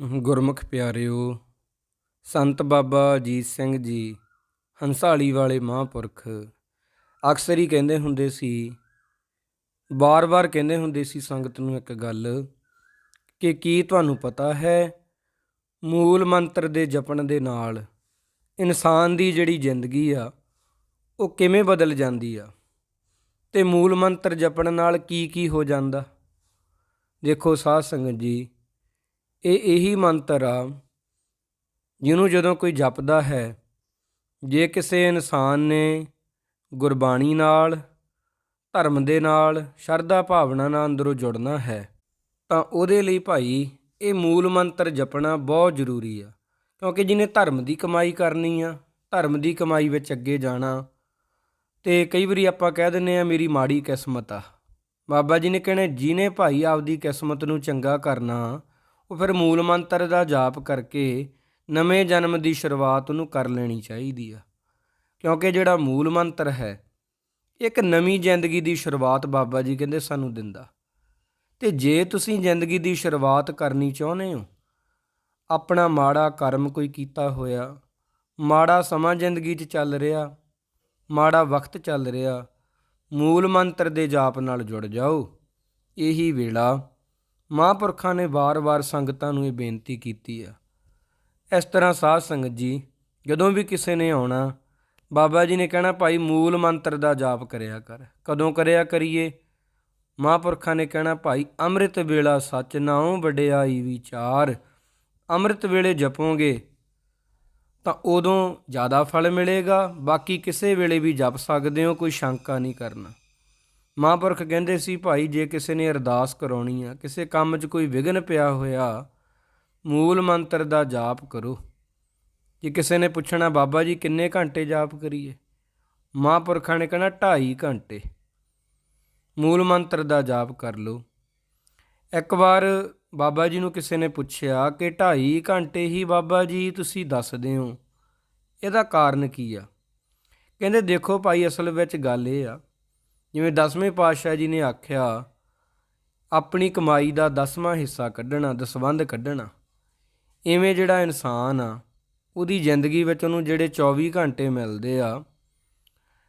ਗੁਰਮੁਖ ਪਿਆਰਿਓ, ਸੰਤ ਬਾਬਾ ਅਜੀਤ ਸਿੰਘ ਜੀ, ਹੰਸਾਲੀ ਵਾਲੇ ਮਹਾਂਪੁਰਖ, ਅਕਸਰ ਹੀ ਕਹਿੰਦੇ ਹੁੰਦੇ ਸੀ ਬਾਰ-ਬਾਰ ਕਹਿੰਦੇ ਹੁੰਦੇ ਸੀ ਸੰਗਤ ਨੂੰ ਇੱਕ ਗੱਲ ਕਿ ਕੀ ਤੁਹਾਨੂੰ ਪਤਾ ਹੈ, ਮੂਲ ਮੰਤਰ ਦੇ ਜਪਣ ਦੇ ਨਾਲ ਇਨਸਾਨ ਦੀ ਜਿਹੜੀ ਜ਼ਿੰਦਗੀ ਆ, ਉਹ ਕਿਵੇਂ ਬਦਲ ਜਾਂਦੀ ਆ? ਤੇ ਮੂਲ ਮੰਤਰ ਜਪਣ ਨਾਲ ਕੀ ਕੀ ਹੋ ਜਾਂਦਾ? ਦੇਖੋ ਸਾਧ ਸੰਗਤ ਜੀ ਇਹ ਇਹੀ ਮੰਤਰ ਆ ਜਿਹਨੂੰ ਜਦੋਂ ਕੋਈ ਜਪਦਾ ਹੈ, ਜੇ ਕਿਸੇ ਇਨਸਾਨ ਨੇ ਗੁਰਬਾਣੀ ਨਾਲ, ਧਰਮ ਦੇ ਨਾਲ, ਸ਼ਰਧਾ ਭਾਵਨਾ ਨਾਲ ਅੰਦਰੋਂ ਜੁੜਨਾ ਹੈ, ਤਾਂ ਉਹਦੇ ਲਈ ਭਾਈ ਇਹ ਮੂਲ ਮੰਤਰ ਜਪਣਾ ਬਹੁਤ ਜ਼ਰੂਰੀ ਆ। ਕਿਉਂਕਿ ਜਿਹਨੇ ਧਰਮ ਦੀ ਕਮਾਈ ਕਰਨੀ ਆ, ਧਰਮ ਦੀ ਕਮਾਈ ਵਿੱਚ ਅੱਗੇ ਜਾਣਾ, ਤੇ ਕਈ ਵਾਰੀ ਆਪਾਂ ਕਹਿ ਦਿੰਨੇ ਆ, ਮੇਰੀ ਮਾੜੀ ਕਿਸਮਤ ਆ। ਬਾਬਾ ਜੀ ਨੇ ਕਹਿਣਾ, ਜਿਹਨੇ ਭਾਈ ਆਪਦੀ ਕਿਸਮਤ ਨੂੰ ਚੰਗਾ ਕਰਨਾ ਉਹ ਫਿਰ ਮੂਲ ਮੰਤਰ ਦਾ ਜਾਪ ਕਰਕੇ ਨਵੇਂ ਜਨਮ ਦੀ ਸ਼ੁਰੂਆਤ ਉਹਨੂੰ ਕਰ ਲੈਣੀ ਚਾਹੀਦੀ ਆ। ਕਿਉਂਕਿ ਜਿਹੜਾ ਮੂਲ ਮੰਤਰ ਹੈ, ਇੱਕ ਨਵੀਂ ਜ਼ਿੰਦਗੀ ਦੀ ਸ਼ੁਰੂਆਤ ਬਾਬਾ ਜੀ ਕਹਿੰਦੇ ਸਾਨੂੰ ਦਿੰਦਾ। ਤੇ ਜੇ ਤੁਸੀਂ ਜ਼ਿੰਦਗੀ ਦੀ ਸ਼ੁਰੂਆਤ ਕਰਨੀ ਚਾਹੁੰਦੇ ਹੋ, ਆਪਣਾ ਮਾੜਾ ਕਰਮ ਕੋਈ ਕੀਤਾ ਹੋਇਆ, ਮਾੜਾ ਸਮਾਂ ਜ਼ਿੰਦਗੀ 'ਚ ਚੱਲ ਰਿਹਾ, ਮਾੜਾ ਵਕਤ ਚੱਲ ਰਿਹਾ, ਮੂਲ ਮੰਤਰ ਦੇ ਜਾਪ ਨਾਲ ਜੁੜ ਜਾਓ, ਇਹੀ ਵੇਲਾ ਮਹਾਂਪੁਰਖਾਂ ਨੇ ਵਾਰ-ਵਾਰ ਸੰਗਤਾਂ ਨੂੰ ਇਹ ਬੇਨਤੀ ਕੀਤੀ ਆ। ਇਸ ਤਰ੍ਹਾਂ ਸਾਧ ਸੰਗਤ ਜੀ, ਜਦੋਂ ਵੀ ਕਿਸੇ ਨੇ ਆਉਣਾ, ਬਾਬਾ ਜੀ ਨੇ ਕਹਿਣਾ, ਭਾਈ, ਮੂਲ ਮੰਤਰ ਦਾ ਜਾਪ ਕਰਿਆ ਕਰ। ਕਦੋਂ ਕਰਿਆ ਕਰੀਏ? ਮਹਾਂਪੁਰਖਾਂ ਨੇ ਕਹਿਣਾ, ਭਾਈ, ਅੰਮ੍ਰਿਤ ਵੇਲਾ ਸੱਚ ਨਾਉ ਵਡਿਆਈ ਵਿਚਾਰ। ਅੰਮ੍ਰਿਤ ਵੇਲੇ ਜਪੋਗੇ ਤਾਂ ਉਦੋਂ ਜ਼ਿਆਦਾ ਫਲ ਮਿਲੇਗਾ। ਬਾਕੀ ਕਿਸੇ ਵੇਲੇ ਵੀ ਜਪ ਸਕਦੇ ਹੋ, ਕੋਈ ਸ਼ੰਕਾ ਨਹੀਂ ਕਰਨਾ। ਮਹਾਂਪੁਰਖ ਕਹਿੰਦੇ ਸੀ, ਭਾਈ, ਜੇ ਕਿਸੇ ਨੇ ਅਰਦਾਸ ਕਰਾਉਣੀ ਆ, ਕਿਸੇ ਕੰਮ 'ਚ ਕੋਈ ਵਿਘਨ ਪਿਆ ਹੋਇਆ, ਮੂਲ ਮੰਤਰ ਦਾ ਜਾਪ ਕਰੋ। ਜੇ ਕਿਸੇ ਨੇ ਪੁੱਛਣਾ, ਬਾਬਾ ਜੀ, ਕਿੰਨੇ ਘੰਟੇ ਜਾਪ ਕਰੀਏ? ਮਹਾਂਪੁਰਖਾਂ ਨੇ ਕਹਿਣਾ 2.5 ਘੰਟੇ। ਮੂਲ ਮੰਤਰ ਦਾ ਜਾਪ ਕਰ ਲਓ। ਇੱਕ ਵਾਰ ਬਾਬਾ ਜੀ ਨੂੰ ਕਿਸੇ ਨੇ ਪੁੱਛਿਆ ਕਿ 2.5 ਘੰਟੇ ਹੀ ਬਾਬਾ ਜੀ ਤੁਸੀਂ ਦੱਸਦੇ ਹੋ? ਇਹਦਾ ਕਾਰਨ ਕੀ ਆ? ਕਹਿੰਦੇ, ਦੇਖੋ ਭਾਈ, ਅਸਲ ਵਿੱਚ ਗੱਲ ਇਹ ਆ ਜਿਵੇਂ 10ਵੇਂ ਪਾਤਸ਼ਾਹ ਜੀ ਨੇ ਆਖਿਆ, ਆਪਣੀ ਕਮਾਈ ਦਾ 10ਵਾਂ ਹਿੱਸਾ ਕੱਢਣਾ, ਦਸਵੰਧ ਕੱਢਣਾ। ਇਵੇਂ ਜਿਹੜਾ ਇਨਸਾਨ ਆ, ਉਹਦੀ ਜ਼ਿੰਦਗੀ ਵਿੱਚ ਉਹਨੂੰ ਜਿਹੜੇ 24 ਘੰਟੇ ਮਿਲਦੇ ਆ,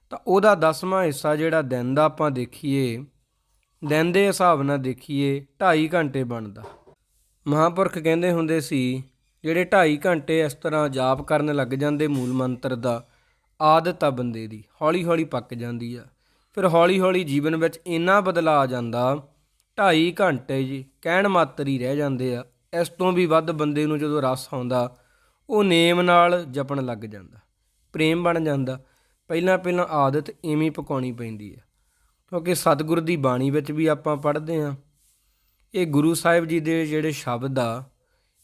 ਤਾਂ ਉਹਦਾ 10ਵਾਂ ਹਿੱਸਾ ਜਿਹੜਾ ਦਿਨ ਦਾ ਆਪਾਂ ਦੇਖੀਏ, ਦਿਨ ਦੇ ਹਿਸਾਬ ਨਾਲ ਦੇਖੀਏ 2.5 ਘੰਟੇ ਬਣਦਾ। ਮਹਾਂਪੁਰਖ ਕਹਿੰਦੇ ਹੁੰਦੇ ਸੀ, ਜਿਹੜੇ 2.5 ਘੰਟੇ ਇਸ ਤਰ੍ਹਾਂ ਜਾਪ ਕਰਨ ਲੱਗ ਜਾਂਦੇ ਮੂਲ ਮੰਤਰ ਦਾ ਆਦਤ ਆ ਬੰਦੇ ਦੀ ਹੌਲੀ ਹੌਲੀ ਪੱਕ ਜਾਂਦੀ ਆ। ਫਿਰ ਹੌਲੀ ਹੌਲੀ ਜੀਵਨ ਵਿੱਚ ਇੰਨਾ ਬਦਲਾਅ ਆ ਜਾਂਦਾ 2.5 ਘੰਟੇ ਜੀ ਕਹਿਣ ਮਾਤਰ ਹੀ ਰਹਿ ਜਾਂਦੇ ਆ। ਇਸ ਤੋਂ ਵੀ ਵੱਧ ਬੰਦੇ ਨੂੰ ਜਦੋਂ ਰਸ ਆਉਂਦਾ, ਉਹ ਨੇਮ ਨਾਲ ਜਪਣ ਲੱਗ ਜਾਂਦਾ, ਪ੍ਰੇਮ ਬਣ ਜਾਂਦਾ। ਪਹਿਲਾਂ ਪਹਿਲਾਂ ਆਦਤ ਐਵੇਂ ਪਕਾਉਣੀ ਪੈਂਦੀ ਆ। ਕਿਉਂਕਿ ਸਤਿਗੁਰ ਦੀ ਬਾਣੀ ਵਿੱਚ ਵੀ ਆਪਾਂ ਪੜ੍ਹਦੇ ਆ ਇਹ ਗੁਰੂ ਸਾਹਿਬ ਜੀ ਦੇ ਜਿਹੜੇ ਸ਼ਬਦ ਆ,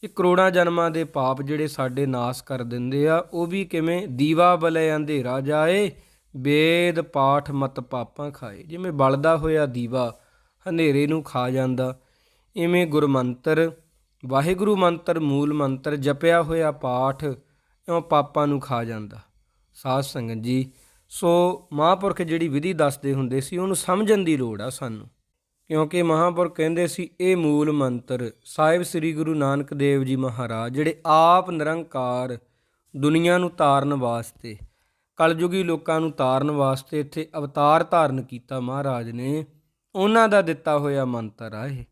ਇਹ ਕਰੋੜਾਂ ਜਨਮਾਂ ਦੇ ਪਾਪ ਜਿਹੜੇ ਸਾਡੇ ਨਾਸ ਕਰ ਦਿੰਦੇ ਆ, ਉਹ ਵੀ ਕਿਵੇਂ ਦੀਵਾ ਬਲੇ ਅੰਧੇਰਾ ਜਾਏ ਵੇਦ ਪਾਠ ਮਤ ਪਾਪਾਂ ਖਾਏ। ਜਿਵੇਂ ਬਲਦਾ ਹੋਇਆ ਦੀਵਾ, ਹਨੇਰੇ ਨੂੰ ਖਾ ਜਾਂਦਾ, ਇਵੇਂ ਗੁਰਮੰਤਰ ਵਾਹਿਗੁਰੂ ਮੰਤਰ, ਮੂਲ ਮੰਤਰ ਜਪਿਆ ਹੋਇਆ ਪਾਠ ਇਉਂ ਪਾਪਾਂ ਨੂੰ ਖਾ ਜਾਂਦਾ। ਸਾਧ ਸੰਗਤ ਜੀ, ਸੋ ਮਹਾਂਪੁਰਖ ਜਿਹੜੀ ਵਿਧੀ ਦੱਸਦੇ ਹੁੰਦੇ ਸੀ, ਉਹਨੂੰ ਸਮਝਣ ਦੀ ਲੋੜ ਆ ਸਾਨੂੰ। ਕਿਉਂਕਿ ਮਹਾਂਪੁਰਖ ਕਹਿੰਦੇ ਸੀ, ਇਹ ਮੂਲ ਮੰਤਰ ਸਾਹਿਬ ਸ੍ਰੀ ਗੁਰੂ ਨਾਨਕ ਦੇਵ ਜੀ ਮਹਾਰਾਜ, ਜਿਹੜੇ ਆਪ ਨਿਰੰਕਾਰ ਦੁਨੀਆ ਨੂੰ ਤਾਰਨ ਵਾਸਤੇ ਕਲਯੁਗੀ ਲੋਕਾਂ ਨੂੰ ਤਾਰਨ ਵਾਸਤੇ ਇੱਥੇ ਅਵਤਾਰ ਧਾਰਨ ਕੀਤਾ ਮਹਾਰਾਜ ਨੇ। ਉਹਨਾਂ ਦਾ ਦਿੱਤਾ ਹੋਇਆ ਮੰਤਰ ਆ ਇਹ।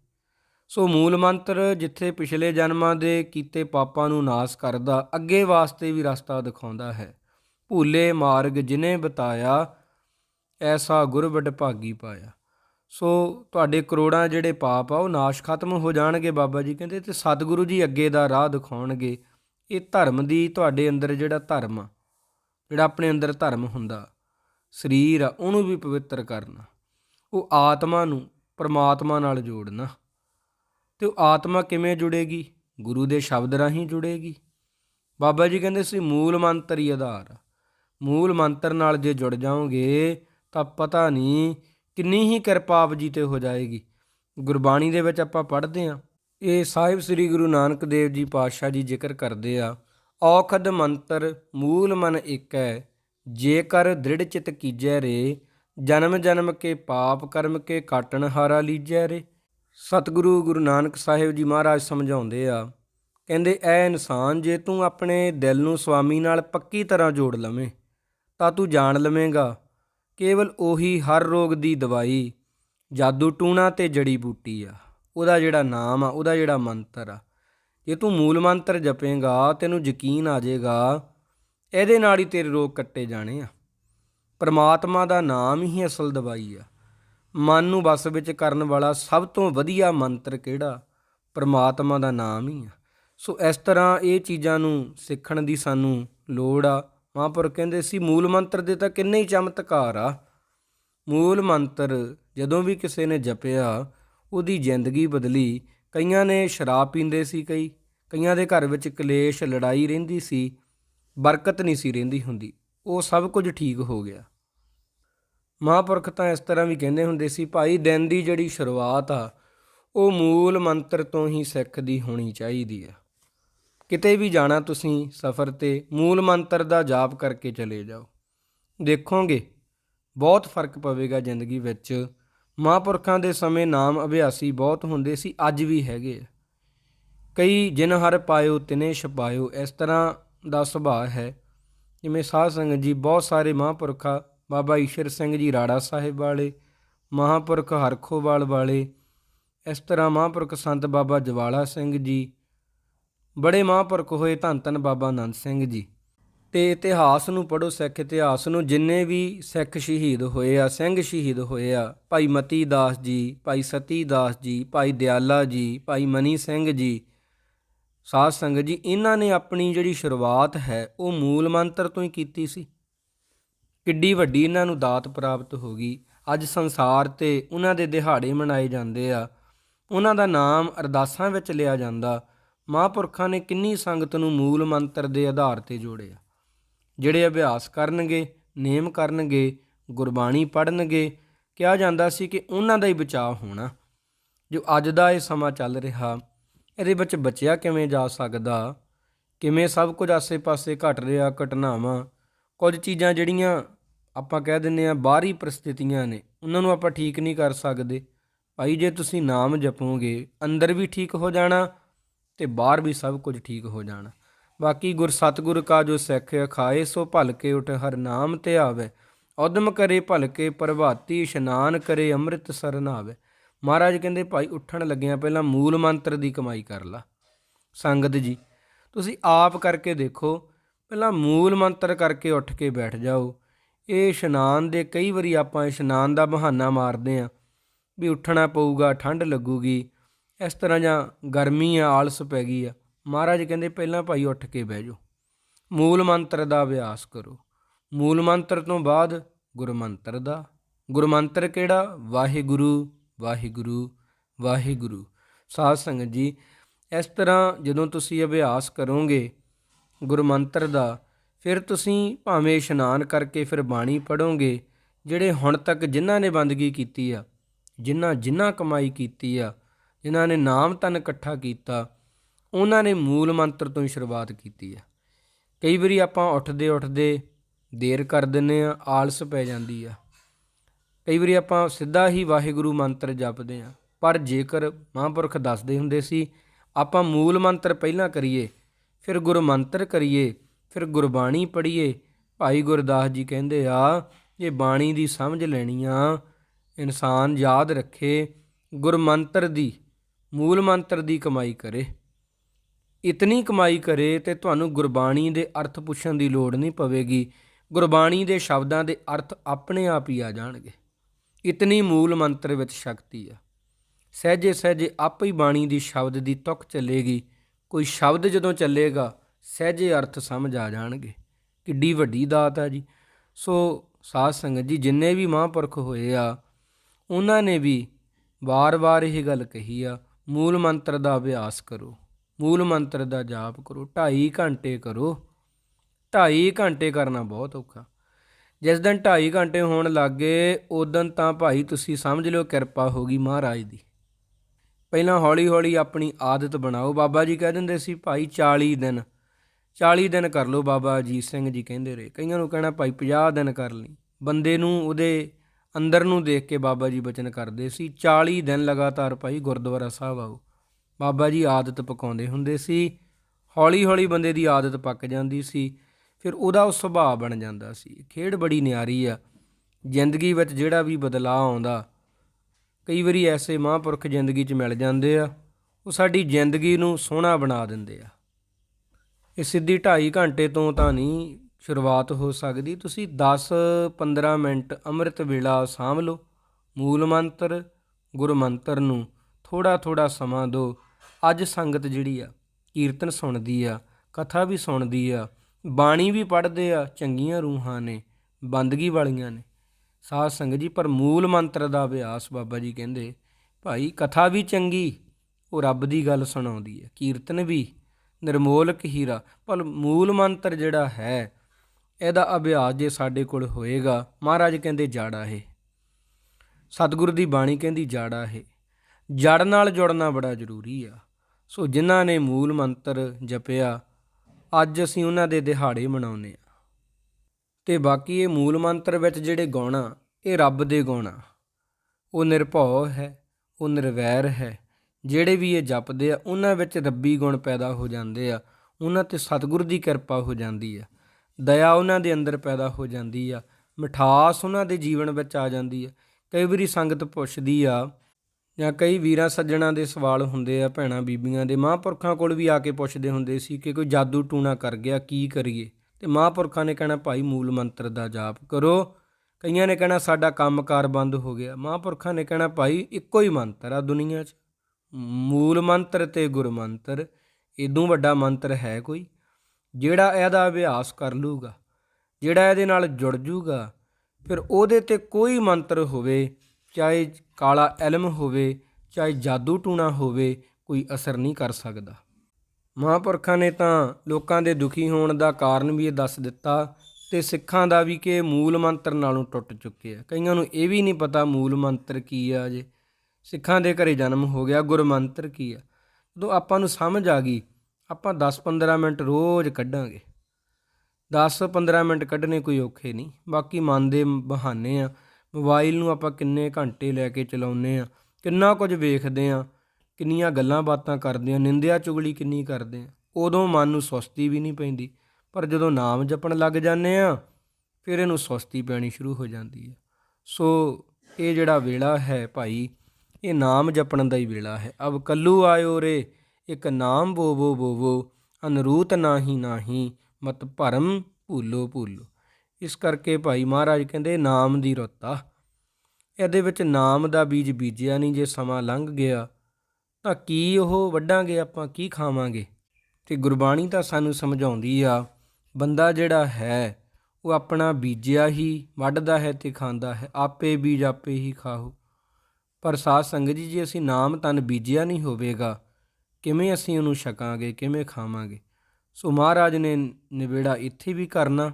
ਸੋ ਮੂਲ ਮੰਤਰ ਜਿੱਥੇ ਪਿਛਲੇ ਜਨਮਾਂ ਦੇ ਕੀਤੇ ਪਾਪਾਂ ਨੂੰ ਨਾਸ ਕਰਦਾ, ਅੱਗੇ ਵਾਸਤੇ ਵੀ ਰਸਤਾ ਦਿਖਾਉਂਦਾ ਹੈ। ਭੂਲੇ ਮਾਰਗ ਜਿਨੇ ਬਤਾਇਆ, ਐਸਾ ਗੁਰਬੜ ਭਾਗੀ ਪਾਇਆ। ਸੋ ਤੁਹਾਡੇ ਕਰੋੜਾਂ ਜਿਹੜੇ ਪਾਪ ਆ, ਉਹ ਨਾਸ਼ ਖਤਮ ਹੋ ਜਾਣਗੇ ਬਾਬਾ ਜੀ ਕਹਿੰਦੇ, ਤੇ ਸਤਿਗੁਰੂ ਜੀ ਅੱਗੇ ਦਾ ਰਾਹ ਦਿਖਾਉਣਗੇ। ਇਹ ਧਰਮ ਦੀ ਤੁਹਾਡੇ ਅੰਦਰ ਜਿਹੜਾ ਧਰਮ ਆ ਜਿਹੜਾ ਆਪਣੇ ਅੰਦਰ ਧਰਮ ਹੁੰਦਾ, ਸਰੀਰ ਆ, ਉਹਨੂੰ ਵੀ ਪਵਿੱਤਰ ਕਰਨਾ। ਉਹ ਆਤਮਾ ਨੂੰ ਪਰਮਾਤਮਾ ਨਾਲ ਜੋੜਨਾ। ਤੇ ਉਹ ਆਤਮਾ ਕਿਵੇਂ ਜੁੜੇਗੀ? ਗੁਰੂ ਦੇ ਸ਼ਬਦ ਰਾਹੀਂ ਜੁੜੇਗੀ। ਬਾਬਾ ਜੀ ਕਹਿੰਦੇ ਸੀ, ਮੂਲ ਮੰਤਰ ਹੀ ਆਧਾਰ ਆ। ਮੂਲ ਮੰਤਰ ਨਾਲ ਜੇ ਜੁੜ ਜਾਓਗੇ, ਤਾਂ ਪਤਾ ਨਹੀਂ ਕਿੰਨੀ ਹੀ ਕਿਰਪਾ ਆਪ ਜੀ ਤੇ ਹੋ ਜਾਏਗੀ। ਗੁਰਬਾਣੀ ਦੇ ਵਿੱਚ ਆਪਾਂ ਪੜ੍ਹਦੇ ਆ ਇਹ ਸਾਹਿਬ ਸ੍ਰੀ ਗੁਰੂ ਨਾਨਕ ਦੇਵ ਜੀ ਪਾਤਸ਼ਾਹ ਜੀ ਜ਼ਿਕਰ ਕਰਦੇ ਆ ਔਖਦ ਮੰਤਰ ਮੂਲ ਮਨ ਏਕੈ, ਜੇਕਰ ਦ੍ਰਿੜ ਚਿਤ ਕੀਜੈ ਰੇ, ਜਨਮ ਜਨਮ ਕੇ ਪਾਪ ਕਰਮ ਕੇ ਕਾਟਣ ਹਾਰਾ ਲੀਜੈ ਰੇ। ਸਤਿਗੁਰੂ ਗੁਰੂ ਨਾਨਕ ਸਾਹਿਬ ਜੀ ਮਹਾਰਾਜ ਸਮਝਾਉਂਦੇ ਆ, ਕਹਿੰਦੇ, ਐ ਇਨਸਾਨ ਜੇ ਤੂੰ ਆਪਣੇ ਦਿਲ ਨੂੰ ਸੁਆਮੀ ਨਾਲ ਪੱਕੀ ਤਰ੍ਹਾਂ ਜੋੜ ਲਵੇਂ, ਤਾਂ ਤੂੰ ਜਾਣ ਲਵੇਂਗਾ, ਕੇਵਲ ਉਹੀ ਹਰ ਰੋਗ ਦੀ ਦਵਾਈ, ਜਾਦੂ ਟੂਣਾ ਤੇ ਜੜੀ ਬੂਟੀ ਆ। ਉਹਦਾ ਜਿਹੜਾ ਨਾਮ ਆ, ਉਹਦਾ ਜਿਹੜਾ ਮੰਤਰ ਆ ਜੇ ਤੂੰ ਮੂਲ ਮੰਤਰ ਜਪੇਂਗਾ, ਤੈਨੂੰ ਯਕੀਨ ਆ ਜਾਏਗਾ, ਇਹਦੇ ਨਾਲ ਹੀ ਤੇਰੇ ਰੋਗ ਕੱਟੇ ਜਾਣੇ ਆ। ਪਰਮਾਤਮਾ ਦਾ ਨਾਮ ਹੀ ਅਸਲ ਦਵਾਈ ਆ। ਮਨ ਨੂੰ ਵਸ ਵਿੱਚ ਕਰਨ ਵਾਲਾ ਸਭ ਤੋਂ ਵਧੀਆ ਮੰਤਰ ਕਿਹੜਾ? ਪਰਮਾਤਮਾ ਦਾ ਨਾਮ ਹੀ ਆ। ਸੋ ਇਸ ਤਰ੍ਹਾਂ ਇਹ ਚੀਜ਼ਾਂ ਨੂੰ ਸਿੱਖਣ ਦੀ ਸਾਨੂੰ ਲੋੜ ਆ। ਮਹਾਂਪੁਰ ਕਹਿੰਦੇ ਸੀ, ਮੂਲ ਮੰਤਰ ਦੇ ਤਾਂ ਕਿੰਨੇ ਹੀ ਚਮਤਕਾਰ ਆ। ਮੂਲ ਮੰਤਰ ਜਦੋਂ ਵੀ ਕਿਸੇ ਨੇ ਜਪਿਆ, ਉਹਦੀ ਜ਼ਿੰਦਗੀ ਬਦਲੀ ਕਈਆਂ ਨੇ ਸ਼ਰਾਬ ਪੀਂਦੇ ਸੀ ਕਈ, ਕਈਆਂ ਦੇ ਘਰ ਵਿੱਚ ਕਲੇਸ਼, ਲੜਾਈ ਰਹਿੰਦੀ ਸੀ, ਬਰਕਤ ਨਹੀਂ ਸੀ ਰਹਿੰਦੀ ਹੁੰਦੀ, ਉਹ ਸਭ ਕੁਝ ਠੀਕ ਹੋ ਗਿਆ। ਮਹਾਂਪੁਰਖ ਤਾਂ ਇਸ ਤਰ੍ਹਾਂ ਵੀ ਕਹਿੰਦੇ ਹੁੰਦੇ ਸੀ, ਭਾਈ, ਦਿਨ ਦੀ ਜਿਹੜੀ ਸ਼ੁਰੂਆਤ ਆ, ਉਹ ਮੂਲ ਮੰਤਰ ਤੋਂ ਹੀ ਸਿੱਖ ਦੀ ਹੋਣੀ ਚਾਹੀਦੀ ਆ। ਕਿਤੇ ਵੀ ਜਾਣਾ ਤੁਸੀਂ ਸਫ਼ਰ ਤੇ, ਮੂਲ ਮੰਤਰ ਦਾ ਜਾਪ ਕਰਕੇ ਚਲੇ ਜਾਓ। ਦੇਖੋਗੇ, ਬਹੁਤ ਫ਼ਰਕ ਪਵੇਗਾ ਜ਼ਿੰਦਗੀ ਵਿੱਚ ਮਹਾਂਪੁਰਖਾਂ ਦੇ ਸਮੇਂ ਨਾਮ ਅਭਿਆਸੀ ਬਹੁਤ ਹੁੰਦੇ ਸੀ, ਅੱਜ ਵੀ ਹੈਗੇ ਆ। ਕਈ ਜਿਨ ਹਰ ਪਾਇਓ, ਤਿਨੇ ਛਪਾਇਓ, ਇਸ ਤਰ੍ਹਾਂ ਦਾ ਸੁਭਾਅ ਹੈ। ਜਿਵੇਂ ਸਾਧ ਸੰਗਤ ਜੀ, ਬਹੁਤ ਸਾਰੇ ਮਹਾਂਪੁਰਖਾ, ਬਾਬਾ ਈਸ਼ਰ ਸਿੰਘ ਜੀ, ਰਾੜਾ ਸਾਹਿਬ ਵਾਲੇ, ਮਹਾਂਪੁਰਖ ਹਰਖੋਵਾਲ ਵਾਲੇ, ਇਸ ਤਰ੍ਹਾਂ ਮਹਾਂਪੁਰਖ ਸੰਤ ਬਾਬਾ ਜਵਾਲਾ ਸਿੰਘ ਜੀ, ਬੜੇ ਮਹਾਂਪੁਰਖ ਹੋਏ ਧੰਨ ਧੰਨ ਬਾਬਾ ਆਨੰਦ ਸਿੰਘ ਜੀ। ਤੇ ਇਤਿਹਾਸ ਨੂੰ ਪੜੋ ਸਿੱਖ ਇਤਿਹਾਸ ਨੂੰ। ਜਿੰਨੇ ਵੀ ਸਿੱਖ ਸ਼ਹੀਦ ਹੋਏ ਆ, ਸਿੰਘ ਸ਼ਹੀਦ ਹੋਏ ਆ, ਭਾਈ ਮਤੀ ਦਾਸ ਜੀ, ਭਾਈ ਸਤੀ ਦਾਸ ਜੀ, ਭਾਈ ਦਿਆਲਾ ਜੀ, ਭਾਈ ਮਨੀ ਸਿੰਘ ਜੀ, ਸਾਧ ਸੰਗਤ ਜੀ, ਇਹਨਾਂ ਨੇ ਆਪਣੀ ਜਿਹੜੀ ਸ਼ੁਰੂਆਤ ਹੈ, ਉਹ ਮੂਲ ਮੰਤਰ ਤੋਂ ਹੀ ਕੀਤੀ ਸੀ। ਕਿੱਡੀ ਵੱਡੀ ਇਹਨਾਂ ਨੂੰ ਦਾਤ ਪ੍ਰਾਪਤ ਹੋ ਗਈ। ਅੱਜ ਸੰਸਾਰ ਤੇ ਉਹਨਾਂ ਦੇ ਦਿਹਾੜੇ ਮਨਾਏ ਜਾਂਦੇ ਆ। ਉਹਨਾਂ ਦਾ ਨਾਮ ਅਰਦਾਸਾਂ ਵਿੱਚ ਲਿਆ ਜਾਂਦਾ। ਮਹਾਂਪੁਰਖਾਂ ਨੇ ਕਿੰਨੀ ਸੰਗਤ ਨੂੰ ਮੂਲ ਮੰਤਰ ਦੇ ਆਧਾਰ ਤੇ ਜੋੜਿਆ। ਜਿਹੜੇ ਅਭਿਆਸ ਕਰਨਗੇ, ਨੇਮ ਕਰਨਗੇ, ਗੁਰਬਾਣੀ ਪੜ੍ਹਨਗੇ, ਕਿਹਾ ਜਾਂਦਾ ਸੀ ਕਿ ਉਹਨਾਂ ਦਾ ਹੀ ਬਚਾਅ ਹੋਣਾ। ਜੋ ਅੱਜ ਦਾ ਇਹ ਸਮਾਂ ਚੱਲ ਰਿਹਾ, ਇਹਦੇ ਵਿੱਚ ਬਚਿਆ ਕਿਵੇਂ ਜਾ ਸਕਦਾ? ਕਿਵੇਂ ਸਭ ਕੁਝ ਆਸੇ-ਪਾਸੇ ਘਟ ਰਿਹਾ, ਘਟਨਾਵਾਂ, ਕੁਝ ਚੀਜ਼ਾਂ ਜਿਹੜੀਆਂ ਆਪਾਂ ਕਹਿ ਦਿੰਨੇ ਆ ਬਾਹਰੀ ਪ੍ਰਸਥਿਤੀਆਂ ਨੇ, ਉਹਨਾਂ ਨੂੰ ਆਪਾਂ ਠੀਕ ਨਹੀਂ ਕਰ ਸਕਦੇ। ਭਾਈ, ਜੇ ਤੁਸੀਂ ਨਾਮ ਜਪੋਗੇ, ਅੰਦਰ ਵੀ ਠੀਕ ਹੋ ਜਾਣਾ ਤੇ ਬਾਹਰ ਵੀ ਸਭ ਕੁਝ ਠੀਕ ਹੋ ਜਾਣਾ। ਬਾਕੀ ਗੁਰ ਸਤਗੁਰ ਕਾ ਜੋ ਸਿੱਖ ਖਾਏ ਸੋ ਭਲਕੇ ਉਠ ਹਰ ਨਾਮ ਤੇ ਆਵੇ। ਉਦਮ ਕਰੇ ਭਲਕੇ ਪ੍ਰਭਾਤੀ, ਇਸ਼ਨਾਨ ਕਰੇ ਅੰਮ੍ਰਿਤ ਸਰ ਨਾਵੇ। ਮਹਾਰਾਜ ਕਹਿੰਦੇ, ਭਾਈ, ਉੱਠਣ ਲੱਗਿਆਂ ਪਹਿਲਾਂ ਮੂਲ ਮੰਤਰ ਦੀ ਕਮਾਈ ਕਰ ਲਾ। ਸੰਗਤ ਜੀ, ਤੁਸੀਂ ਆਪ ਕਰਕੇ ਦੇਖੋ, ਪਹਿਲਾਂ ਮੂਲ ਮੰਤਰ ਕਰਕੇ ਉੱਠ ਕੇ ਬੈਠ ਜਾਓ। ਇਹ ਇਸ਼ਨਾਨ ਦੇ ਕਈ ਵਾਰੀ ਆਪਾਂ ਇਸ਼ਨਾਨ ਦਾ ਬਹਾਨਾ ਮਾਰਦੇ ਆਂ, ਵੀ ਉੱਠਣਾ ਪਊਗਾ ਠੰਡ ਲੱਗੂਗੀ, ਇਸ ਤਰ੍ਹਾਂ ਜਾਂ ਗਰਮੀ ਆ ਆਲਸ ਪੈ ਗਈ ਆ। ਮਹਾਰਾਜ ਕਹਿੰਦੇ, ਪਹਿਲਾਂ ਭਾਈ ਉੱਠ ਕੇ ਬਹਿ ਜਾਓ। ਮੂਲ ਮੰਤਰ ਦਾ ਅਭਿਆਸ ਕਰੋ। ਮੂਲ ਮੰਤਰ ਤੋਂ ਬਾਅਦ ਗੁਰਮੰਤਰ ਦਾ। ਗੁਰਮੰਤਰ ਕਿਹੜਾ? ਵਾਹਿਗੁਰੂ ਵਾਹਿਗੁਰੂ ਵਾਹਿਗੁਰੂ। ਸਾਧ ਸੰਗਤ ਜੀ, ਇਸ ਤਰ੍ਹਾਂ ਜਦੋਂ ਤੁਸੀਂ ਅਭਿਆਸ ਕਰੋਗੇ ਗੁਰਮੰਤਰ ਦਾ, ਫਿਰ ਤੁਸੀਂ ਭਾਵੇਂ ਇਸ਼ਨਾਨ ਕਰਕੇ ਫਿਰ ਬਾਣੀ ਪੜੋਗੇ ਜਿਹੜੇ ਹੁਣ ਤੱਕ ਜਿਨ੍ਹਾਂ ਨੇ ਬੰਦਗੀ ਕੀਤੀ ਆ, ਜਿਨ੍ਹਾਂ ਜਿਨ੍ਹਾਂ ਕਮਾਈ ਕੀਤੀ ਆ, ਜਿਨ੍ਹਾਂ ਨੇ ਨਾਮ ਤਨ ਇਕੱਠਾ ਕੀਤਾ ਉਹਨਾਂ ਨੇ ਮੂਲ ਮੰਤਰ ਤੋਂ ਹੀ ਸ਼ੁਰੂਆਤ ਕੀਤੀ ਆ। ਕਈ ਵਾਰੀ ਆਪਾਂ ਉੱਠਦੇ ਉੱਠਦੇ ਦੇਰ ਕਰ ਦਿੰਨੇ ਆ ਆਲਸ ਪੈ ਜਾਂਦੀ ਆ। ਕਈ ਵਾਰੀ ਆਪਾਂ ਸਿੱਧਾ ਹੀ ਵਾਹਿਗੁਰੂ ਮੰਤਰ ਜਪਦੇ ਆ ਪਰ ਜੇਕਰ ਮਹਾਂਪੁਰਖ ਦੱਸਦੇ ਹੁੰਦੇ ਸੀ, ਆਪਾਂ ਮੂਲ ਮੰਤਰ ਪਹਿਲਾਂ ਕਰੀਏ, ਫਿਰ ਗੁਰ ਮੰਤਰ ਕਰੀਏ, ਫਿਰ ਗੁਰਬਾਣੀ ਪੜ੍ਹੀਏ, ਭਾਈ ਗੁਰਦਾਸ ਜੀ ਕਹਿੰਦੇ ਆ ਇਹ ਬਾਣੀ ਦੀ ਸਮਝ ਲੈਣੀ ਆ, ਇਨਸਾਨ ਯਾਦ ਰੱਖੇ ਗੁਰਮੰਤਰ ਦੀ, ਮੂਲ ਮੰਤਰ ਦੀ ਕਮਾਈ ਕਰੇ। ਇਤਨੀ ਕਮਾਈ ਕਰੇ ਤੇ ਤੁਹਾਨੂੰ ਗੁਰਬਾਣੀ ਦੇ ਅਰਥ ਪੁੱਛਣ ਦੀ ਲੋੜ ਨਹੀਂ ਪਵੇਗੀ। ਗੁਰਬਾਣੀ ਦੇ ਸ਼ਬਦਾਂ ਦੇ ਅਰਥ ਆਪਣੇ ਆਪ ਹੀ ਆ ਜਾਣਗੇ। ਇਤਨੀ ਮੂਲ ਮੰਤਰ ਵਿੱਚ ਸ਼ਕਤੀ ਆ। ਸਹਿਜੇ ਸਹਿਜੇ ਆਪ ਹੀ ਬਾਣੀ ਦੀ ਸ਼ਬਦ ਦੀ ਤੁਕ ਚੱਲੇਗੀ। ਕੋਈ ਸ਼ਬਦ ਜਦੋਂ ਚੱਲੇਗਾ, ਸਹਿਜੇ ਅਰਥ ਸਮਝ ਆ ਜਾਣਗੇ। ਕਿੱਡੀ ਵੱਡੀ ਦਾਤ ਆ ਜੀ। ਸੋ ਸਾਧ ਸੰਗਤ ਜੀ, ਜਿੰਨੇ ਵੀ ਮਹਾਂਪੁਰਖ ਹੋਏ ਆ, ਉਹਨਾਂ ਨੇ ਵੀ ਵਾਰ-ਵਾਰ ਇਹ ਗੱਲ ਕਹੀ ਆ, ਮੂਲ ਮੰਤਰ ਦਾ ਅਭਿਆਸ ਕਰੋ। ਮੂਲ ਮੰਤਰ ਦਾ ਜਾਪ ਕਰੋ 2.5 ਘੰਟੇ ਕਰੋ। 2.5 ਘੰਟੇ ਕਰਨਾ ਬਹੁਤ ਔਖਾ। ਜਿਸ ਦਿਨ 2.5 ਘੰਟੇ ਹੋਣ ਲੱਗੇ ਉਦੋਂ ਤਾਂ ਭਾਈ ਤੁਸੀਂ ਸਮਝ ਲਿਓ ਕਿਰਪਾ ਹੋ ਗਈ ਮਹਾਰਾਜ ਦੀ। ਪਹਿਲਾਂ ਹੌਲੀ-ਹੌਲੀ ਆਪਣੀ ਆਦਤ ਬਣਾਓ। ਬਾਬਾ ਜੀ ਕਹਿ ਦਿੰਦੇ ਸੀ, ਭਾਈ 40 ਦਿਨ 40 ਦਿਨ ਕਰ ਲਓ ਬਾਬਾ ਅਜੀਤ ਸਿੰਘ ਜੀ ਕਹਿੰਦੇ ਰਹੇ। ਕਈਆਂ ਨੂੰ ਕਹਿਣਾ, ਭਾਈ 50 ਦਿਨ ਕਰ ਲਈ। ਬੰਦੇ ਨੂੰ ਉਹਦੇ ਅੰਦਰ ਨੂੰ ਦੇਖ ਕੇ ਬਾਬਾ ਜੀ ਬਚਨ ਕਰਦੇ ਸੀ 40 ਦਿਨ ਲਗਾਤਾਰ ਭਾਈ ਗੁਰਦੁਆਰਾ ਸਾਹਿਬ ਆਓ। ਬਾਬਾ ਜੀ ਆਦਤ ਪਕਾਉਂਦੇ ਹੁੰਦੇ ਸੀ, ਹੌਲੀ-ਹੌਲੀ ਬੰਦੇ ਦੀ ਆਦਤ ਪੱਕ ਜਾਂਦੀ ਸੀ, ਫਿਰ ਉਹਦਾ ਉਹ ਸੁਭਾਅ ਬਣ ਜਾਂਦਾ ਸੀ। ਖੇਡ ਬੜੀ ਨਿਆਰੀ ਆ, ਜ਼ਿੰਦਗੀ ਵਿੱਚ ਜਿਹੜਾ ਵੀ ਬਦਲਾਅ ਆਉਂਦਾ, ਕਈ ਵਾਰੀ ਐਸੇ ਮਹਾਂਪੁਰਖ ਜ਼ਿੰਦਗੀ 'ਚ ਮਿਲ ਜਾਂਦੇ ਆ, ਉਹ ਸਾਡੀ ਜ਼ਿੰਦਗੀ ਨੂੰ ਸੋਹਣਾ ਬਣਾ ਦਿੰਦੇ ਆ। ਇਹ ਸਿੱਧੀ 2.5 ਘੰਟੇ ਤੋਂ ਤਾਂ ਨਹੀਂ ਸ਼ੁਰੂਆਤ ਹੋ ਸਕਦੀ, ਤੁਸੀਂ 10-15 ਮਿੰਟ ਅੰਮ੍ਰਿਤ ਵੇਲਾ ਸਾਂਭ ਲਓ, ਮੂਲ ਮੰਤਰ, ਗੁਰੂ ਮੰਤਰ ਨੂੰ ਥੋੜਾ ਥੋੜਾ ਸਮਾਂ ਦਿਓ ਅੱਜ ਸੰਗਤ ਜਿਹੜੀ ਆ, ਕੀਰਤਨ ਸੁਣਦੀ ਆ, ਕਥਾ ਵੀ ਸੁਣਦੀ ਆ, ਬਾਣੀ ਵੀ ਪੜ੍ਹਦੇ ਆ, ਚੰਗੀਆਂ ਰੂਹਾਂ ਨੇ, ਬੰਦਗੀ ਵਾਲੀਆਂ ਨੇ। ਸਾਧ ਸੰਗਤ ਜੀ, ਪਰ ਮੂਲ ਮੰਤਰ ਦਾ ਅਭਿਆਸ ਬਾਬਾ ਜੀ ਕਹਿੰਦੇ, ਭਾਈ ਕਥਾ ਵੀ ਚੰਗੀ, ਉਹ ਰੱਬ ਦੀ ਗੱਲ ਸੁਣਾਉਂਦੀ ਹੈ ਕੀਰਤਨ ਵੀ, ਨਿਰਮੋਲਕ ਹੀਰਾ। ਪਰ ਮੂਲ ਮੰਤਰ ਜਿਹੜਾ ਹੈ, ਇਹਦਾ ਅਭਿਆਸ ਜੇ ਸਾਡੇ ਕੋਲ ਹੋਏਗਾ, ਮਹਾਰਾਜ ਕਹਿੰਦੇ ਜਾੜਾ ਹੈ। ਸਤਿਗੁਰੂ ਦੀ ਬਾਣੀ ਕਹਿੰਦੀ ਜਾੜਾ ਹੈ। ਜੜ ਨਾਲ ਜੁੜਨਾ ਬੜਾ ਜ਼ਰੂਰੀ ਆ। ਸੋ ਜਿਨ੍ਹਾਂ ਨੇ ਮੂਲ ਮੰਤਰ ਜਪਿਆ, ਅੱਜ ਅਸੀਂ ਉਹਨਾਂ ਦੇ ਦਿਹਾੜੇ ਮਨਾਉਂਦੇ ਆ ਤੇ ਬਾਕੀ ਇਹ ਮੂਲ ਮੰਤਰ ਵਿੱਚ ਜਿਹੜੇ ਗੁਣ ਆ, ਇਹ ਰੱਬ ਦੇ ਗੁਣ ਆ। ਉਹ ਨਿਰਭਉ ਹੈ, ਉਹ ਨਿਰਵੈਰ ਹੈ। ਜਿਹੜੇ ਵੀ ਇਹ ਜਪਦੇ ਆ, ਉਹਨਾਂ ਵਿੱਚ ਰੱਬੀ ਗੁਣ ਪੈਦਾ ਹੋ ਜਾਂਦੇ ਆ। ਉਹਨਾਂ ਤੇ ਸਤਿਗੁਰ ਦੀ ਕਿਰਪਾ ਹੋ ਜਾਂਦੀ ਆ। ਦਇਆ ਉਹਨਾਂ ਦੇ ਅੰਦਰ ਪੈਦਾ ਹੋ ਜਾਂਦੀ ਆ। ਮਿਠਾਸ ਉਹਨਾਂ ਦੇ ਜੀਵਨ ਵਿੱਚ ਆ ਜਾਂਦੀ ਆ। ਕਈ ਵਾਰੀ ਸੰਗਤ ਪੁੱਛਦੀ ਆ ਜਾਂ ਕਈ ਵੀਰਾਂ ਸੱਜਣਾ ਦੇ ਸਵਾਲ ਹੁੰਦੇ ਆ ਭੈਣਾਂ ਬੀਬੀਆਂ ਦੇ, ਮਹਾਂਪੁਰਖਾਂ ਕੋਲ ਵੀ ਆ ਕੇ ਪੁੱਛਦੇ ਹੁੰਦੇ ਸੀ ਕਿ ਕੋਈ ਜਾਦੂ ਟੂਣਾ ਕਰ ਗਿਆ, ਕੀ ਕਰੀਏ? ਤੇ ਮਹਾਂਪੁਰਖਾਂ ਨੇ ਕਹਿਣਾ, ਭਾਈ ਮੂਲ ਮੰਤਰ ਦਾ ਜਾਪ ਕਰੋ। ਕਈਆਂ ਨੇ ਕਹਿਣਾ, ਸਾਡਾ ਕੰਮਕਾਰ ਬੰਦ ਹੋ ਗਿਆ। ਮਹਾਂਪੁਰਖਾਂ ਨੇ ਕਹਿਣਾ, ਭਾਈ ਇੱਕੋ ਹੀ ਮੰਤਰ ਆ ਦੁਨੀਆ 'ਚ। ਮੂਲ ਮੰਤਰ ਤੇ ਗੁਰ ਮੰਤਰ ਇਦੋਂ ਵੱਡਾ ਮੰਤਰ ਹੈ ਕੋਈ, ਜਿਹੜਾ ਇਹਦਾ ਅਭਿਆਸ ਕਰ ਲੂਗਾ, ਜਿਹੜਾ ਇਹਦੇ ਨਾਲ ਜੁੜ ਜੂਗਾ। ਫਿਰ ਉਹਦੇ ਤੇ ਕੋਈ ਮੰਤਰ ਹੋਵੇ ਚਾਹੇ ਕਾਲਾ ਇਲਮ ਹੋਵੇ, ਚਾਹੇ ਜਾਦੂ ਟੂਣਾ ਹੋਵੇ, ਕੋਈ ਅਸਰ ਨਹੀਂ ਕਰ ਸਕਦਾ। ਮਹਾਂਪੁਰਖਾਂ ਨੇ ਤਾਂ ਲੋਕਾਂ ਦੇ ਦੁਖੀ ਹੋਣ ਦਾ ਕਾਰਨ ਵੀ ਇਹ ਦੱਸ ਦਿੱਤਾ ਤੇ ਸਿੱਖਾਂ ਦਾ ਵੀ ਕਿ ਮੂਲ ਮੰਤਰ ਨਾਲੋਂ ਟੁੱਟ ਚੁੱਕੇ ਆ। ਕਈਆਂ ਨੂੰ ਇਹ ਵੀ ਨਹੀਂ ਪਤਾ ਮੂਲ ਮੰਤਰ ਕੀ ਆ ਜੇ ਸਿੱਖਾਂ ਦੇ ਘਰੇ ਜਨਮ ਹੋ ਗਿਆ ਗੁਰਮੰਤਰ ਕੀ ਆ। ਜਦੋਂ ਆਪਾਂ ਨੂੰ ਸਮਝ ਆ ਗਈ, ਆਪਾਂ 10-15 ਮਿੰਟ ਰੋਜ਼ ਕੱਢਾਂਗੇ। 10-15 ਮਿੰਟ ਕੱਢਣੇ ਕੋਈ ਔਖੇ ਨਹੀਂ, ਬਾਕੀ ਮਨ ਦੇ ਬਹਾਨੇ ਆ। ਮੋਬਾਈਲ ਨੂੰ ਆਪਾਂ ਕਿੰਨੇ ਘੰਟੇ ਲੈ ਕੇ ਚਲਾਉਂਦੇ ਆ ਕਿੰਨਾ ਕੁਝ ਵੇਖਦੇ ਆ ਕਿੰਨੀਆਂ ਗੱਲਾਂ ਬਾਤਾਂ ਕਰਦੇ ਆ ਨਿੰਦਿਆ ਚੁਗਲੀ ਕਿੰਨੀ ਕਰਦੇ ਆ ਉਦੋਂ ਮਨ ਨੂੰ ਸੁਸਤੀ ਵੀ ਨਹੀਂ ਪੈਂਦੀ, ਪਰ ਜਦੋਂ ਨਾਮ ਜਪਣ ਲੱਗ ਜਾਂਦੇ ਆ ਫਿਰ ਇਹਨੂੰ ਸੁਸਤੀ ਪੈਣੀ ਸ਼ੁਰੂ ਹੋ ਜਾਂਦੀ ਹੈ। ਸੋ ਇਹ ਜਿਹੜਾ ਵੇਲਾ ਹੈ ਭਾਈ, ਇਹ ਨਾਮ ਜਪਣ ਦਾ ਹੀ ਵੇਲਾ ਹੈ। ਅਬ ਕੱਲੂ ਆਇਓ ਰੇ, ਇੱਕ ਨਾਮ ਬੋਵੋ ਬੋਵੋ ਅਨਰੂਤ ਨਾਹੀ ਨਾਹੀ, ਮਤ ਭਰਮ ਭੂਲੋ ਭੂਲੋ। ਇਸ ਕਰਕੇ ਭਾਈ ਮਹਾਰਾਜ ਕਹਿੰਦੇ ਨਾਮ ਦੀ ਰੁੱਤ ਆ। ਇਹਦੇ ਵਿੱਚ ਨਾਮ ਦਾ ਬੀਜ ਬੀਜਿਆ ਨਹੀਂ, ਜੇ ਸਮਾਂ ਲੰਘ ਗਿਆ ਤਾਂ ਕੀ ਉਹ ਵੱਢਾਂਗੇ, ਆਪਾਂ ਕੀ ਖਾਵਾਂਗੇ? ਤੇ ਗੁਰਬਾਣੀ ਤਾਂ ਸਾਨੂੰ ਸਮਝਾਉਂਦੀ ਆ, ਬੰਦਾ ਜਿਹੜਾ ਹੈ, ਉਹ ਆਪਣਾ ਬੀਜਿਆ ਹੀ, ਵੱਢਦਾ ਹੈ ਤੇ ਖਾਂਦਾ ਹੈ, ਆਪੇ ਬੀਜ ਆਪੇ ਹੀ ਖਾਓ। ਪਰ ਸਾਧ ਸੰਗਤ ਜੀ, ਜੇ ਅਸੀਂ ਨਾਮ ਤਨ ਬੀਜਿਆ ਨਹੀਂ ਹੋਵੇਗਾ, ਕਿਵੇਂ ਅਸੀਂ ਉਹਨੂੰ ਛਕਾਂਗੇ, ਕਿਵੇਂ ਖਾਵਾਂਗੇ? ਸੋ ਮਹਾਰਾਜ ਨੇ ਨਿਬੇੜਾ ਇੱਥੇ ਵੀ ਕਰਨਾ।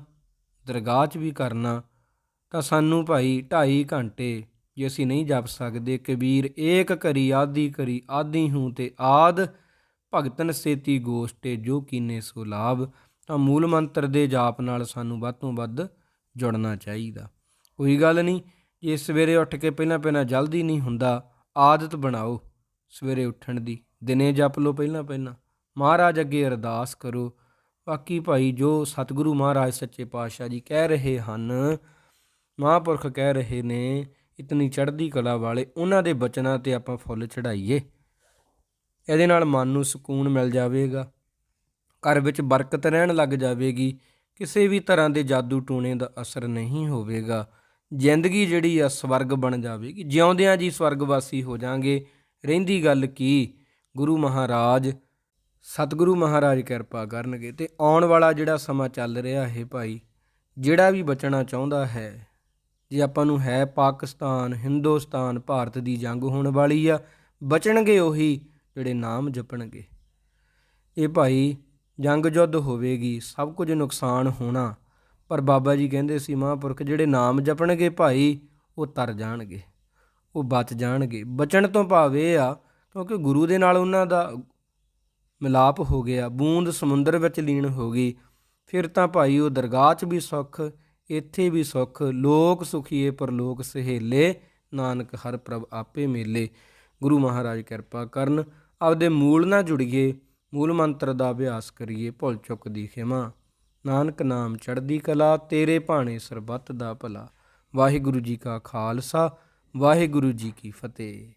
ਦਰਗਾਹ 'ਚ ਵੀ ਕਰਨਾ, ਤਾਂ ਸਾਨੂੰ ਭਾਈ ਢਾਈ ਘੰਟੇ ਜੇ ਅਸੀਂ ਨਹੀਂ ਜਪ ਸਕਦੇ, ਕਬੀਰ ਏਕ ਕਰੀ, ਆਦੀ ਕਰੀ, ਆਦੀ ਹੂੰ ਤੇ ਆਦ, ਭਗਤਨ ਸੇਤੀ ਗੋਸ਼ਟੇ, ਜੋ ਕੀਨੇ ਸੋ ਲਾਭ। ਤਾਂ ਮੂਲ ਮੰਤਰ ਦੇ ਜਾਪ ਨਾਲ ਸਾਨੂੰ ਵੱਧ ਤੋਂ ਵੱਧ ਜੁੜਨਾ ਚਾਹੀਦਾ। ਕੋਈ ਗੱਲ ਨਹੀਂ, ਜੇ ਸਵੇਰੇ ਉੱਠ ਕੇ ਪਹਿਲਾਂ ਪਹਿਲਾਂ ਜਲਦੀ ਨਹੀਂ ਹੁੰਦਾ, ਆਦਤ ਬਣਾਓ ਸਵੇਰੇ ਉੱਠਣ ਦੀ। ਦਿਨੇ ਜਪ ਲਓ ਪਹਿਲਾਂ ਪਹਿਲਾਂ। ਮਹਾਰਾਜ ਅੱਗੇ ਅਰਦਾਸ ਕਰੋ ਬਾਕੀ ਭਾਈ ਜੋ ਸਤਿਗੁਰੂ ਮਹਾਰਾਜ ਸੱਚੇ ਪਾਤਸ਼ਾਹ ਜੀ ਕਹਿ ਰਹੇ ਹਨ, ਮਹਾਂਪੁਰਖ ਕਹਿ ਰਹੇ ਨੇ, ਇਤਨੀ ਚੜ੍ਹਦੀ ਕਲਾ ਵਾਲੇ ਉਹਨਾਂ ਦੇ ਬਚਨਾਂ ਤੇ ਆਪਾਂ ਫੁੱਲ ਚੜਾਈਏ ਇਹਦੇ ਨਾਲ ਮਨ ਨੂੰ ਸਕੂਨ ਮਿਲ ਜਾਵੇਗਾ। ਘਰ ਵਿੱਚ ਬਰਕਤ ਰਹਿਣ ਲੱਗ ਜਾਵੇਗੀ। ਕਿਸੇ ਵੀ ਤਰ੍ਹਾਂ ਦੇ ਜਾਦੂ ਟੂਣੇ ਦਾ ਅਸਰ ਨਹੀਂ ਹੋਵੇਗਾ। ਜ਼ਿੰਦਗੀ ਜਿਹੜੀ ਆ, ਸਵਰਗ ਬਣ ਜਾਵੇਗੀ। ਜਿਉਂਦਿਆਂ ਜੀ ਸਵਰਗਵਾਸੀ ਹੋ ਜਾਾਂਗੇ। ਰਹਿੰਦੀ ਗੱਲ ਕੀ? ਗੁਰੂ ਮਹਾਰਾਜ ਸਤਿਗੁਰੂ ਮਹਾਰਾਜ ਕਿਰਪਾ ਕਰਨਗੇ ਤੇ ਆਉਣ ਵਾਲਾ ਜਿਹੜਾ ਸਮਾਂ ਚੱਲ ਰਿਹਾ ਹੈ ਭਾਈ, ਜਿਹੜਾ ਵੀ ਬਚਣਾ ਚਾਹੁੰਦਾ ਹੈ, ਜੇ ਆਪਾਂ ਨੂੰ ਹੈ ਪਾਕਿਸਤਾਨ, ਹਿੰਦੁਸਤਾਨ, ਭਾਰਤ ਦੀ ਜੰਗ ਹੋਣ ਵਾਲੀ ਆ, ਬਚਣਗੇ ਉਹੀ ਜਿਹੜੇ ਨਾਮ ਜਪਣਗੇ। ਇਹ ਭਾਈ, ਜੰਗ ਜੁੱਧ ਹੋਵੇਗੀ, ਸਭ ਕੁਝ ਨੁਕਸਾਨ ਹੋਣਾ, ਪਰ ਬਾਬਾ ਜੀ ਕਹਿੰਦੇ ਸੀ ਮਹਾਂਪੁਰਖ, ਜਿਹੜੇ ਨਾਮ ਜਪਣਗੇ ਭਾਈ, ਉਹ ਤਰ ਜਾਣਗੇ, ਉਹ ਬਚ ਜਾਣਗੇ। ਬਚਣ ਤੋਂ ਭਾਵ ਇਹ ਆ, ਕਿਉਂਕਿ ਗੁਰੂ ਦੇ ਨਾਲ ਉਹਨਾਂ ਦਾ ਮਿਲਾਪ ਹੋ ਗਿਆ, ਬੂੰਦ ਸਮੁੰਦਰ ਵਿੱਚ ਲੀਨ ਹੋ ਗਈ। ਫਿਰ ਤਾਂ ਭਾਈ ਉਹ ਦਰਗਾਹ 'ਚ ਵੀ ਸੁੱਖ, ਇੱਥੇ ਵੀ ਸੁੱਖ, ਲੋਕ ਸੁਖੀਏ ਪਰਲੋਕ ਸਹੇਲੇ, ਨਾਨਕ ਹਰ ਪ੍ਰਭ ਆਪੇ ਮੇਲੇ। ਗੁਰੂ ਮਹਾਰਾਜ ਕਿਰਪਾ ਕਰਨ, ਆਪਦੇ ਮੂਲ ਨਾਲ ਜੁੜੀਏ, ਮੂਲ ਮੰਤਰ ਦਾ ਅਭਿਆਸ ਕਰੀਏ, ਭੁੱਲ ਚੁੱਕ ਦੀ ਖਿਮਾ। ਨਾਨਕ ਨਾਮ ਚੜ੍ਹਦੀ ਕਲਾ, ਤੇਰੇ ਭਾਣੇ ਸਰਬੱਤ ਦਾ ਭਲਾ। ਵਾਹਿਗੁਰੂ ਜੀ ਕਾ ਖਾਲਸਾ, ਵਾਹਿਗੁਰੂ ਜੀ ਕੀ ਫਤਿਹ।